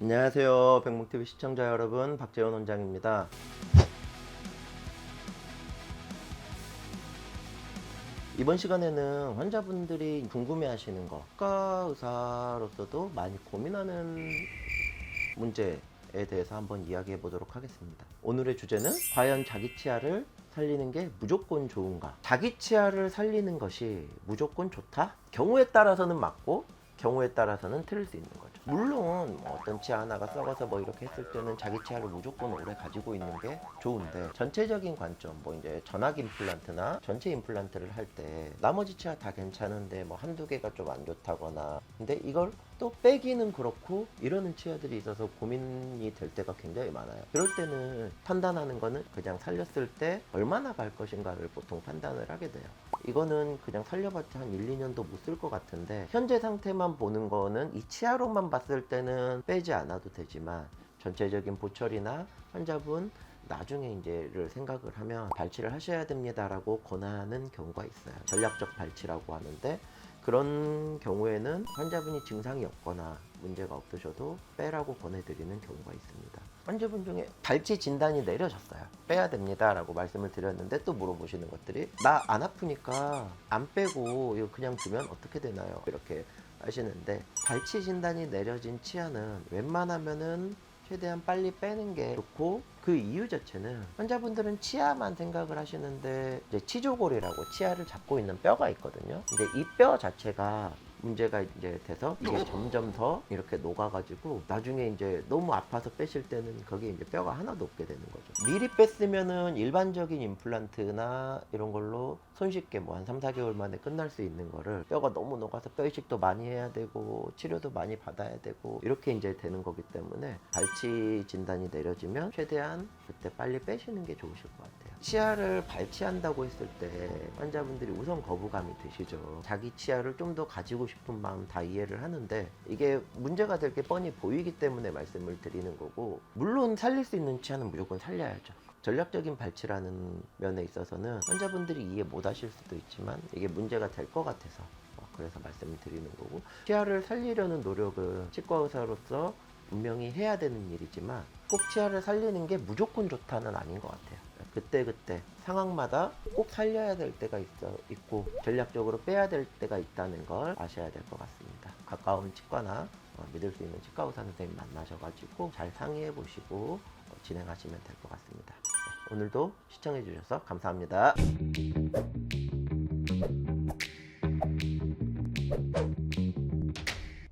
안녕하세요. 백목TV 시청자 여러분, 박재원 원장입니다. 이번 시간에는 환자분들이 궁금해하시는 거, 치과 의사로서도 많이 고민하는 문제에 대해서 한번 이야기해 보도록 하겠습니다. 오늘의 주제는 과연 자기 치아를 살리는 게 무조건 좋은가? 자기 치아를 살리는 것이 무조건 좋다? 경우에 따라서는 맞고 경우에 따라서는 틀릴 수 있는 거죠. 물론 뭐 어떤 치아 하나가 썩어서 뭐 이렇게 했을 때는 자기 치아를 무조건 오래 가지고 있는 게 좋은데 전체적인 관점 뭐 이제 전학 임플란트나 전체 임플란트를 할 때 나머지 치아 다 괜찮은데 뭐 한두 개가 좀 안 좋다거나 근데 이걸 또 빼기는 그렇고 이러는 치아들이 있어서 고민이 될 때가 굉장히 많아요. 그럴 때는 판단하는 거는 그냥 살렸을 때 얼마나 갈 것인가를 보통 판단을 하게 돼요. 이거는 그냥 살려봤자 한 1, 2년도 못 쓸 것 같은데 현재 상태만 보는 거는 이 치아로만 봤을 때는 빼지 않아도 되지만 전체적인 보철이나 환자분 나중에 이제를 생각을 하면 발치를 하셔야 됩니다라고 권하는 경우가 있어요. 전략적 발치라고 하는데 그런 경우에는 환자분이 증상이 없거나 문제가 없으셔도 빼라고 권해드리는 경우가 있습니다. 환자분 중에 발치 진단이 내려졌어요. 빼야 됩니다 라고 말씀을 드렸는데 또 물어보시는 것들이 나 안 아프니까 안 빼고 이거 그냥 두면 어떻게 되나요? 이렇게 하시는데 발치 진단이 내려진 치아는 웬만하면은 최대한 빨리 빼는 게 좋고 그 이유 자체는 환자분들은 치아만 생각을 하시는데 이제 치조골이라고 치아를 잡고 있는 뼈가 있거든요. 근데 이 뼈 자체가 문제가 이제 돼서 이게 점점 더 이렇게 녹아가지고 나중에 이제 너무 아파서 빼실 때는 거기에 이제 뼈가 하나도 없게 되는 거죠. 미리 뺐으면은 일반적인 임플란트나 이런 걸로 손쉽게 뭐 한 3, 4개월 만에 끝날 수 있는 거를 뼈가 너무 녹아서 뼈 이식도 많이 해야 되고 치료도 많이 받아야 되고 이렇게 이제 되는 거기 때문에 발치 진단이 내려지면 최대한 그때 빨리 빼시는 게 좋으실 것 같아요. 치아를 발치한다고 했을 때 환자분들이 우선 거부감이 드시죠. 자기 치아를 좀 더 가지고 싶은 마음 다 이해를 하는데 이게 문제가 될 게 뻔히 보이기 때문에 말씀을 드리는 거고 물론 살릴 수 있는 치아는 무조건 살려야죠. 전략적인 발치라는 면에 있어서는 환자분들이 이해 못 하실 수도 있지만 이게 문제가 될 것 같아서 어, 그래서 말씀을 드리는 거고 치아를 살리려는 노력은 치과 의사로서 분명히 해야 되는 일이지만 꼭 치아를 살리는 게 무조건 좋다는 아닌 것 같아요. 그때 그때 상황마다 꼭 살려야 될 때가 있어 있고 전략적으로 빼야 될 때가 있다는 걸 아셔야 될 것 같습니다. 가까운 치과나 어, 믿을 수 있는 치과 의사 선생님 만나셔가지고 잘 상의해 보시고 어, 진행하시면 될 것 같습니다. 네, 오늘도 시청해 주셔서 감사합니다.